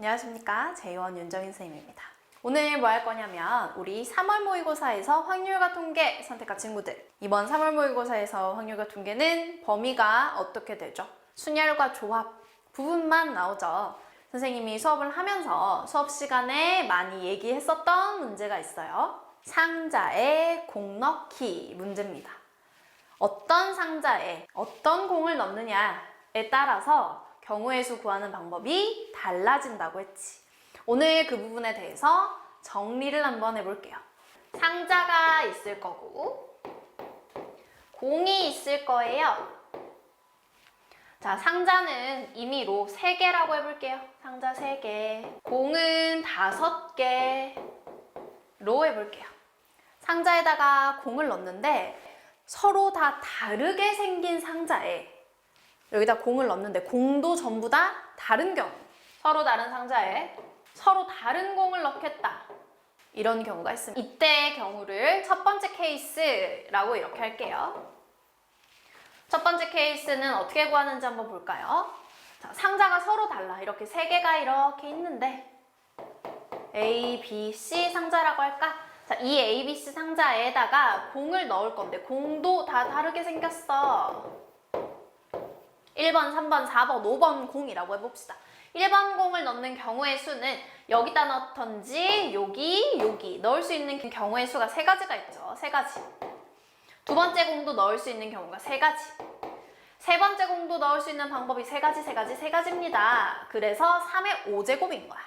안녕하십니까 제이원 윤정인 선생님입니다. 오늘 뭐 할 거냐면 우리 3월 모의고사에서 확률과 통계 선택한 친구들 이번 3월 모의고사에서 확률과 통계는 범위가 어떻게 되죠? 순열과 조합 부분만 나오죠. 선생님이 수업을 하면서 수업 시간에 많이 얘기했었던 문제가 있어요. 상자에 공 넣기 문제입니다. 어떤 상자에 어떤 공을 넣느냐에 따라서 경우의 수 구하는 방법이 달라진다고 했지. 오늘 그 부분에 대해서 정리를 한번 해볼게요. 상자가 있을 거고, 공이 있을 거예요. 자, 상자는 임의로 3개라고 해볼게요. 상자 3개. 공은 5개로 해볼게요. 상자에다가 공을 넣는데 서로 다 다르게 생긴 상자에 여기다 공을 넣는데 공도 전부 다 다른 경우 서로 다른 상자에 서로 다른 공을 넣겠다 이런 경우가 있습니다. 이때의 경우를 첫 번째 케이스라고 이렇게 할게요. 첫 번째 케이스는 어떻게 구하는지 한번 볼까요? 자, 상자가 서로 달라. 이렇게 세 개가 이렇게 있는데 A, B, C 상자라고 할까? 자, 이 A, B, C 상자에다가 공을 넣을 건데 공도 다 다르게 생겼어. 1번, 3번, 4번, 5번 공이라고 해봅시다. 1번 공을 넣는 경우의 수는 여기다 넣던지 여기, 여기 넣을 수 있는 경우의 수가 세 가지가 있죠. 세 가지. 두 번째 공도 넣을 수 있는 경우가 세 가지. 세 번째 공도 넣을 수 있는 방법이 세 가지, 세 가지, 세 가지입니다. 그래서 3의 5제곱인 거야.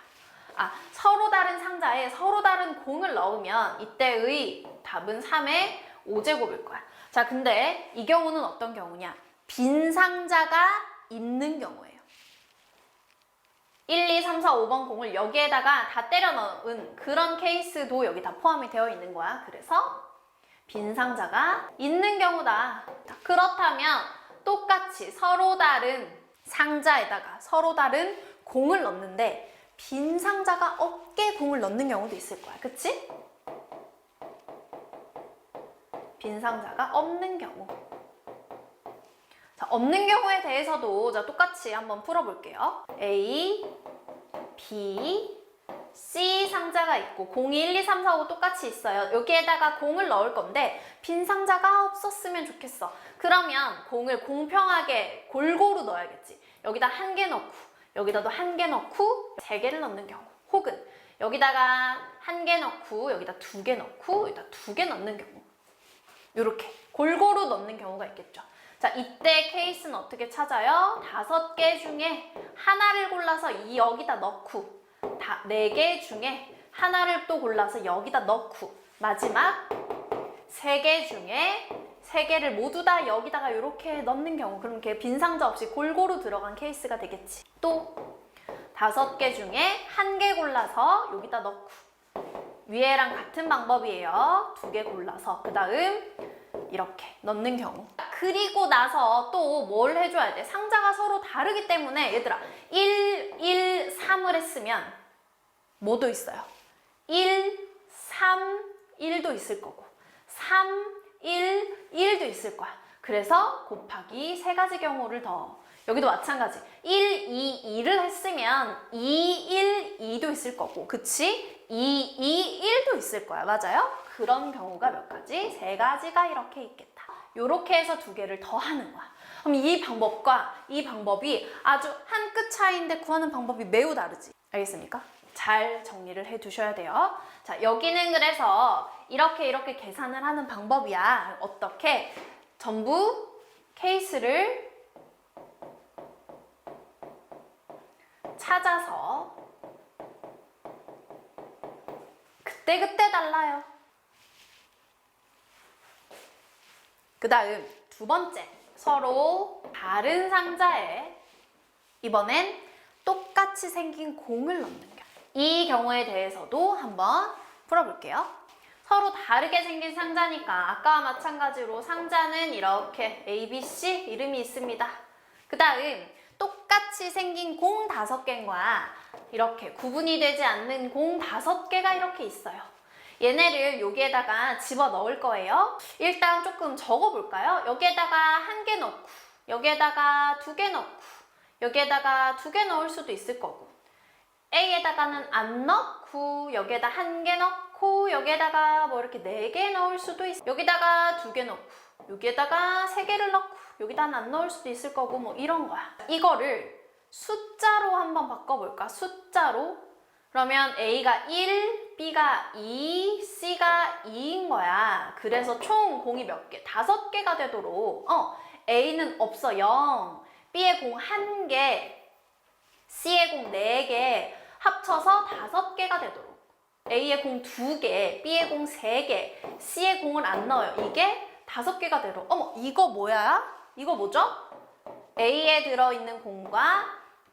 아, 서로 다른 상자에 서로 다른 공을 넣으면 이때의 답은 3의 5제곱일 거야. 자, 근데 이 경우는 어떤 경우냐? 빈 상자가 있는 경우예요. 1, 2, 3, 4, 5번 공을 여기에다가 다 때려 넣은 그런 케이스도 여기 다 포함이 되어 있는 거야. 그래서 빈 상자가 있는 경우다. 자, 그렇다면 똑같이 서로 다른 상자에다가 서로 다른 공을 넣는데 빈 상자가 없게 공을 넣는 경우도 있을 거야. 그치? 빈 상자가 없는 경우. 자, 없는 경우에 대해서도 자, 똑같이 한번 풀어볼게요. A, B, C 상자가 있고 공이 1, 2, 3, 4, 5 똑같이 있어요. 여기에다가 공을 넣을 건데 빈 상자가 없었으면 좋겠어. 그러면 공을 공평하게 골고루 넣어야겠지. 여기다 한 개 넣고 여기다도 한 개 넣고 세 개를 넣는 경우 혹은 여기다가 한 개 넣고 여기다 두 개 넣고 여기다 두 개 넣는 경우 이렇게 골고루 넣는 경우가 있겠죠. 자, 이때 케이스는 어떻게 찾아요? 다섯 개 중에 하나를 골라서 이 여기다 넣고 다네개 중에 하나를 또 골라서 여기다 넣고 마지막 세 개 중에 세 개를 모두 다 여기다가 이렇게 넣는 경우 그럼 이렇게 빈 상자 없이 골고루 들어간 케이스가 되겠지. 또 다섯 개 중에 한 개 골라서 여기다 넣고 위에랑 같은 방법이에요. 두 개 골라서 그 다음 이렇게 넣는 경우. 그리고 나서 또 뭘 해줘야 돼? 상자가 서로 다르기 때문에 얘들아 1, 1, 3을 했으면 뭐도 있어요? 1, 3, 1도 있을 거고 3, 1, 1도 있을 거야. 그래서 곱하기 세 가지 경우를 더 여기도 마찬가지 1, 2, 2를 했으면 2, 1, 2도 있을 거고 그치? 2, 2, 1도 있을 거야. 맞아요? 그런 경우가 몇 가지? 세 가지가 이렇게 있겠다. 요렇게 해서 두 개를 더 하는 거야. 그럼 이 방법과 이 방법이 아주 한 끗 차이인데 구하는 방법이 매우 다르지. 알겠습니까? 잘 정리를 해 두셔야 돼요. 자, 여기는 그래서 이렇게 이렇게 계산을 하는 방법이야. 어떻게? 전부 케이스를 찾아서 그때그때 달라요. 그 다음 두 번째 서로 다른 상자에 이번엔 똑같이 생긴 공을 넣는 경우 이 경우에 대해서도 한번 풀어볼게요. 서로 다르게 생긴 상자니까 아까와 마찬가지로 상자는 이렇게 A, B, C 이름이 있습니다. 그 다음 똑같이 생긴 공 다섯 개과 이렇게 구분이 되지 않는 공 다섯 개가 이렇게 있어요. 얘네를 여기에다가 집어 넣을 거예요. 일단 조금 적어 볼까요? 여기에다가 한 개 넣고, 여기에다가 두 개 넣고, 여기에다가 두 개 넣을 수도 있을 거고. A 여기에다가는 안 넣고 여기에다 한 개 넣고 여기에다가 뭐 이렇게 네 개 넣을 수도 있어. 여기다가 두 개 넣고 여기에다가 세 개를 넣고 여기다는 안 넣을 수도 있을 거고 뭐 이런 거야. 이거를 숫자로 한번 바꿔볼까? 숫자로 그러면 A가 1, B가 2, C가 2인 거야. 그래서 총 공이 몇 개? 다섯 개가 되도록 어 A는 없어 0, B의 공 1개, C의 공 4개 합쳐서 다섯 개가 되도록 A의 공 2개, B의 공 3개, C의 공을 안 넣어요. 이게 다섯 개가 되도록 어머 이거 뭐야? 이거 뭐죠? A에 들어있는 공과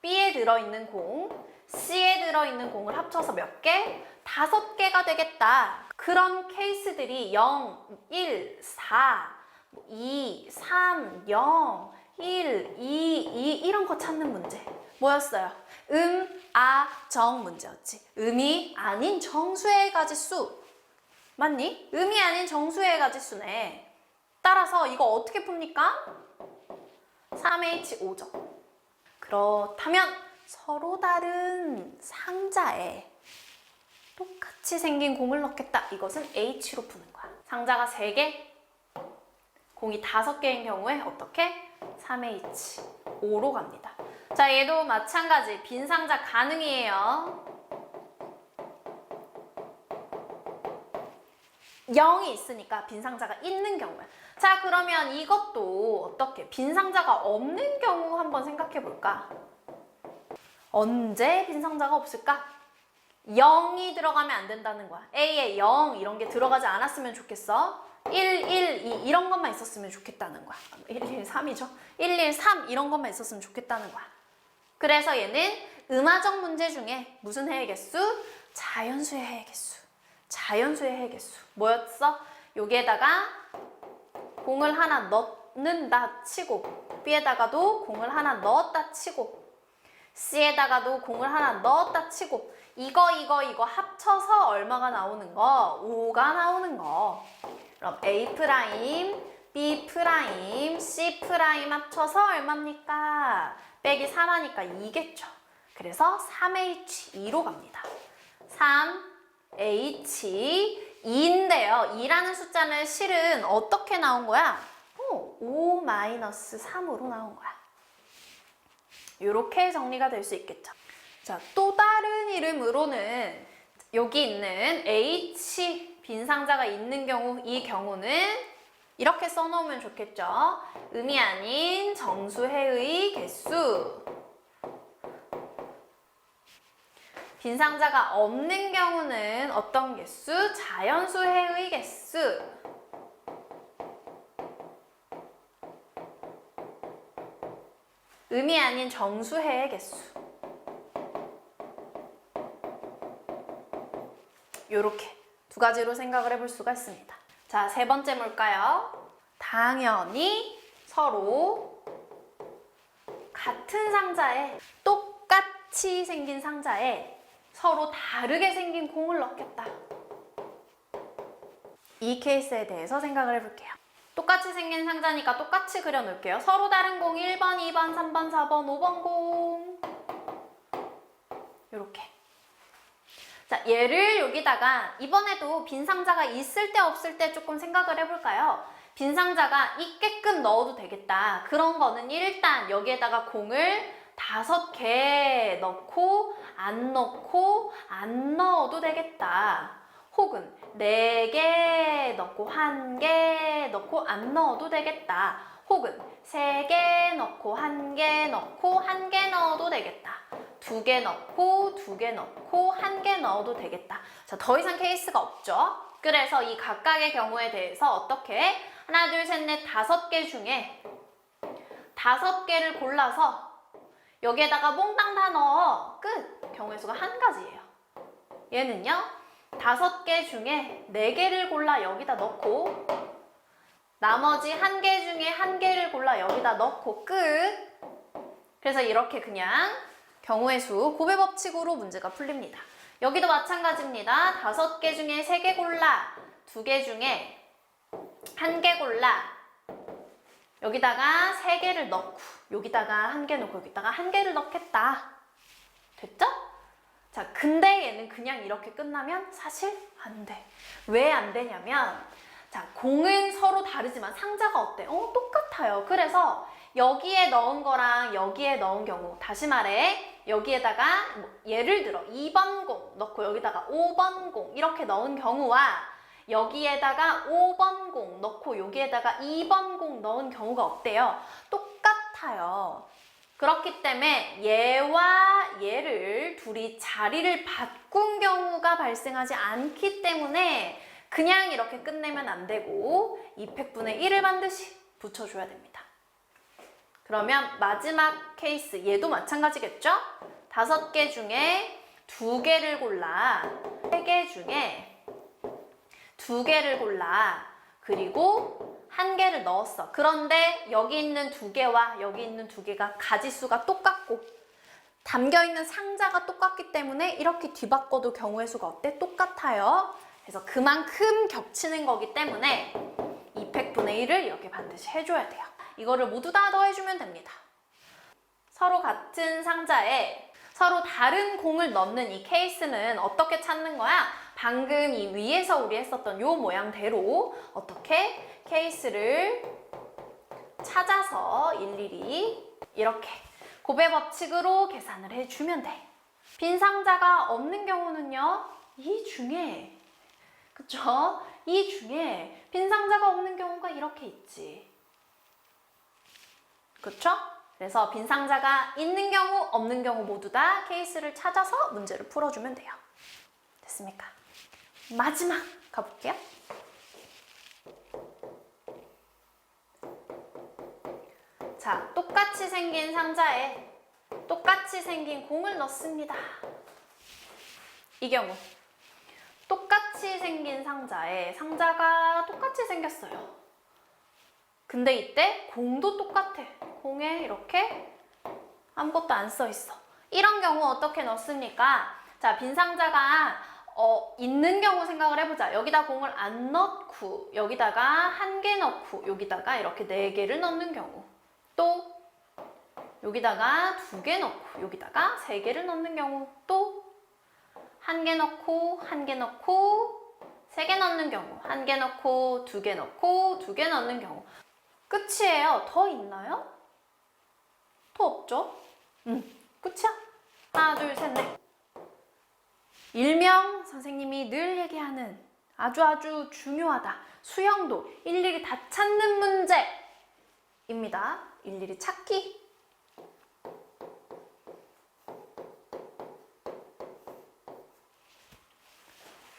B에 들어있는 공, C에 들어있는 공을 합쳐서 몇 개? 다섯 개가 되겠다. 그런 케이스들이 0, 1, 4, 2, 3, 0, 1, 2, 2 이런 거 찾는 문제. 뭐였어요? 음, 아, 정 문제였지. 음이 아닌 정수의 가지수. 맞니? 음이 아닌 정수의 가지수네. 따라서 이거 어떻게 풉니까? 3H5죠. 그렇다면 서로 다른 상자에 똑같이 생긴 공을 넣겠다. 이것은 H로 푸는 거야. 상자가 3개, 공이 5개인 경우에 어떻게? 3H5로 갑니다. 자, 얘도 마찬가지. 빈 상자 가능이에요. 0이 있으니까 빈 상자가 있는 경우야. 자, 그러면 이것도 어떻게 빈 상자가 없는 경우 한번 생각해 볼까? 언제 빈 상자가 없을까? 0이 들어가면 안 된다는 거야. A에 0 이런 게 들어가지 않았으면 좋겠어. 1, 1, 2 이런 것만 있었으면 좋겠다는 거야. 1, 1, 3이죠. 1, 1, 3 이런 것만 있었으면 좋겠다는 거야. 그래서 얘는 음화적 문제 중에 무슨 해의 개수? 자연수의 해의 개수. 자연수의 해의 개수. 뭐였어? 여기에다가 공을 하나 넣는다 치고 B에다가도 공을 하나 넣었다 치고 C에다가도 공을 하나 넣었다 치고 이거 이거 이거 합쳐서 얼마가 나오는 거? 5가 나오는 거. 그럼 A 프라임, B 프라임, C 프라임 합쳐서 얼마입니까? 빼기 3하니까 2겠죠. 그래서 3H2로 갑니다. 3H2인데요. 2라는 숫자는 실은 어떻게 나온 거야? 어, 5-3으로 나온 거야. 이렇게 정리가 될 수 있겠죠. 자, 또 다른 이름으로는 여기 있는 H 빈 상자가 있는 경우 이 경우는 이렇게 써놓으면 좋겠죠. 음이 아닌 정수해의 개수. 빈 상자가 없는 경우는 어떤 개수? 자연수해의 개수. 음이 아닌 정수해의 개수. 요렇게 두 가지로 생각을 해볼 수가 있습니다. 자, 세 번째 뭘까요? 당연히 서로 같은 상자에 똑같이 생긴 상자에 서로 다르게 생긴 공을 넣겠다. 이 케이스에 대해서 생각을 해볼게요. 똑같이 생긴 상자니까 똑같이 그려놓을게요. 서로 다른 공 1번, 2번, 3번, 4번, 5번 공. 이렇게. 자, 얘를 여기다가 이번에도 빈 상자가 있을 때 없을 때 조금 생각을 해볼까요? 빈 상자가 있게끔 넣어도 되겠다. 그런 거는 일단 여기에다가 공을 다섯 개 넣고 안 넣고 안 넣어도 되겠다. 혹은 네개 넣고 한개 넣고 안 넣어도 되겠다. 혹은 세개 넣고 한개 넣고 한개 넣어도 되겠다. 두 개 넣고 두 개 넣고 한개 넣어도 되겠다. 자, 더 이상 케이스가 없죠. 그래서 이 각각의 경우에 대해서 어떻게 하나, 둘, 셋, 넷, 다섯 개 중에 다섯 개를 골라서 여기에다가 몽땅 다 넣어. 끝. 경우의 수가 한 가지예요. 얘는요. 다섯 개 중에 네 개를 골라 여기다 넣고 나머지 한 개 중에 한 개를 골라 여기다 넣고 끝. 그래서 이렇게 그냥 경우의 수 고배 법칙으로 문제가 풀립니다. 여기도 마찬가지입니다. 다섯 개 중에 세 개 골라, 두 개 중에 한 개 골라, 여기다가 세 개를 넣고, 여기다가 한 개 넣고, 여기다가 한 개를 넣겠다. 됐죠? 자, 자, 근데 얘는 그냥 이렇게 끝나면 사실 안 돼. 왜 안 되냐면, 자, 공은 서로 다르지만 상자가 어때? 어, 똑같아요. 그래서 여기에 넣은 거랑 여기에 넣은 경우, 다시 말해, 여기에다가 뭐 예를 들어 2번 공 넣고 여기다가 5번 공 이렇게 넣은 경우와 여기에다가 5번 공 넣고 여기에다가 2번 공 넣은 경우가 어때요? 똑같아요. 그렇기 때문에 얘와 얘를 둘이 자리를 바꾼 경우가 발생하지 않기 때문에 그냥 이렇게 끝내면 안 되고 2팩분의 1을 반드시 붙여줘야 됩니다. 그러면 마지막 케이스 얘도 마찬가지겠죠? 다섯 개 중에 두 개를 골라 세 개 중에 두 개를 골라 그리고 한 개를 넣었어. 그런데 여기 있는 두 개와 여기 있는 두 개가 가지수가 똑같고 담겨 있는 상자가 똑같기 때문에 이렇게 뒤바꿔도 경우의 수가 어때? 똑같아요. 그래서 그만큼 겹치는 거기 때문에 2팩분의 1을 이렇게 반드시 해줘야 돼요. 이거를 모두 다 더해주면 됩니다. 서로 같은 상자에 서로 다른 공을 넣는 이 케이스는 어떻게 찾는 거야? 방금 이 위에서 우리 했었던 요 모양대로 어떻게 케이스를 찾아서 일일이 이렇게 고배 법칙으로 계산을 해주면 돼. 빈 상자가 없는 경우는요, 이 중에, 그쵸? 이 중에 빈 상자가 없는 경우가 이렇게 있지. 그쵸? 그래서 빈 상자가 있는 경우, 없는 경우 모두 다 케이스를 찾아서 문제를 풀어주면 돼요. 됐습니까? 마지막 가볼게요. 자, 똑같이 생긴 상자에 똑같이 생긴 공을 넣습니다. 이 경우 똑같이 생긴 상자에 상자가 똑같이 생겼어요. 근데 이때 공도 똑같아. 공에 이렇게 아무것도 안 써 있어. 이런 경우 어떻게 넣습니까? 자, 빈 상자가 어, 있는 경우 생각을 해보자. 여기다 공을 안 넣고, 여기다가 한 개 넣고, 여기다가 이렇게 네 개를 넣는 경우. 또, 여기다가 두 개 넣고, 여기다가 세 개를 넣는 경우. 또, 한 개 넣고, 한 개 넣고, 세 개 넣는 경우. 한 개 넣고, 두 개 넣고, 두 개 넣는 경우. 끝이에요. 더 있나요? 더 없죠? 응, 끝이야. 하나, 둘, 셋, 넷. 일명 선생님이 늘 얘기하는 아주 아주 중요하다. 수영도 일일이 다 찾는 문제입니다. 일일이 찾기.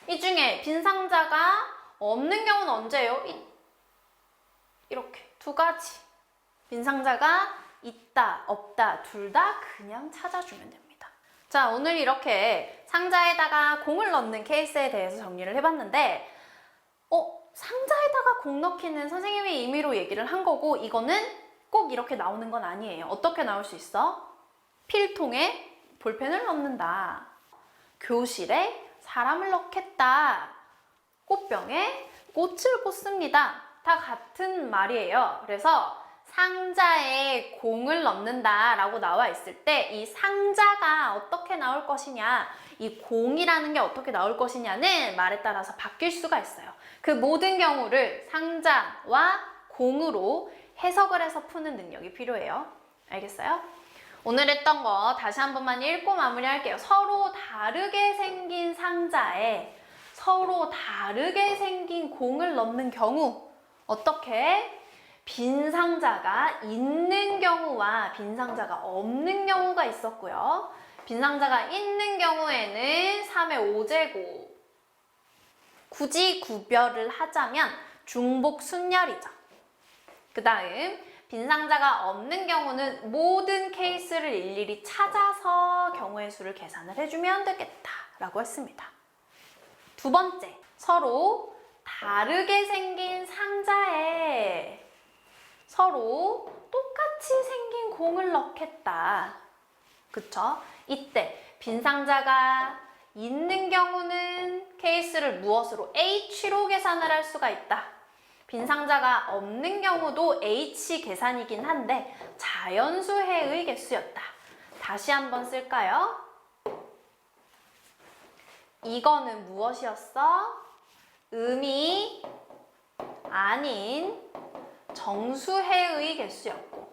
이 중에 빈 상자가 없는 경우는 언제예요? 이, 이렇게 두 가지. 빈 상자가 있다, 없다, 둘 다 그냥 찾아주면 됩니다. 자, 오늘 이렇게 상자에다가 공을 넣는 케이스에 대해서 정리를 해봤는데, 어, 상자에다가 공 넣기는 선생님이 임의로 얘기를 한 거고, 이거는 꼭 이렇게 나오는 건 아니에요. 어떻게 나올 수 있어? 필통에 볼펜을 넣는다. 교실에 사람을 넣겠다. 꽃병에 꽃을 꽂습니다. 다 같은 말이에요. 그래서 상자에 공을 넣는다 라고 나와 있을 때 이 상자가 어떻게 나올 것이냐 이 공이라는 게 어떻게 나올 것이냐는 말에 따라서 바뀔 수가 있어요. 그 모든 경우를 상자와 공으로 해석을 해서 푸는 능력이 필요해요. 알겠어요? 오늘 했던 거 다시 한 번만 읽고 마무리할게요. 서로 다르게 생긴 상자에 서로 다르게 생긴 공을 넣는 경우 어떻게 빈 상자가 있는 경우와 빈 상자가 없는 경우가 있었고요. 빈 상자가 있는 경우에는 3의 5제곱. 굳이 구별을 하자면 중복 순열이죠. 그 다음 빈 상자가 없는 경우는 모든 케이스를 일일이 찾아서 경우의 수를 계산을 해주면 되겠다라고 했습니다. 두 번째, 서로 다르게 생긴 상자에 서로 똑같이 생긴 공을 넣겠다. 그쵸? 이때 빈 상자가 있는 경우는 케이스를 무엇으로? H로 계산을 할 수가 있다. 빈 상자가 없는 경우도 H 계산이긴 한데 자연수해의 개수였다. 다시 한번 쓸까요? 이거는 무엇이었어? 음이 아닌 정수해의 개수였고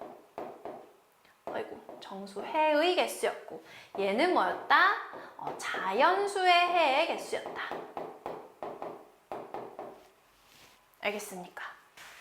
아이고 정수해의 개수였고 얘는 뭐였다? 어, 자연수의 해의 개수였다. 알겠습니까?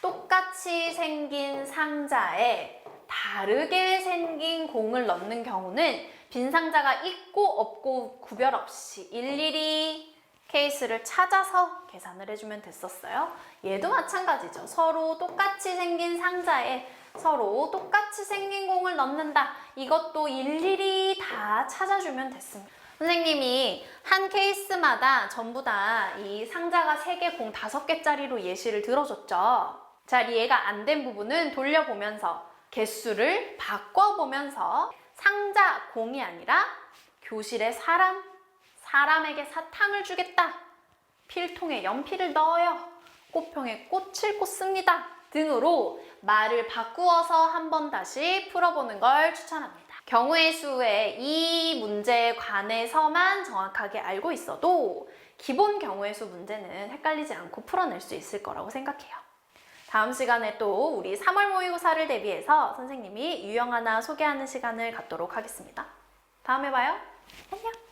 똑같이 생긴 상자에 다르게 생긴 공을 넣는 경우는 빈 상자가 있고 없고 구별 없이 일일이 케이스를 찾아서 계산을 해주면 됐었어요. 얘도 마찬가지죠. 서로 똑같이 생긴 상자에 서로 똑같이 생긴 공을 넣는다. 이것도 일일이 다 찾아주면 됐습니다. 선생님이 한 케이스마다 전부 다 이 상자가 3개, 공 5개짜리로 예시를 들어줬죠. 자, 이해가 안 된 부분은 돌려보면서 개수를 바꿔보면서 상자, 공이 아니라 교실에 사람, 사람에게 사탕을 주겠다. 필통에 연필을 넣어요. 꽃병에 꽃을 꽂습니다. 등으로 말을 바꾸어서 한 번 다시 풀어보는 걸 추천합니다. 경우의 수의 이 문제에 관해서만 정확하게 알고 있어도 기본 경우의 수 문제는 헷갈리지 않고 풀어낼 수 있을 거라고 생각해요. 다음 시간에 또 우리 3월 모의고사를 대비해서 선생님이 유형 하나 소개하는 시간을 갖도록 하겠습니다. 다음에 봐요. 안녕!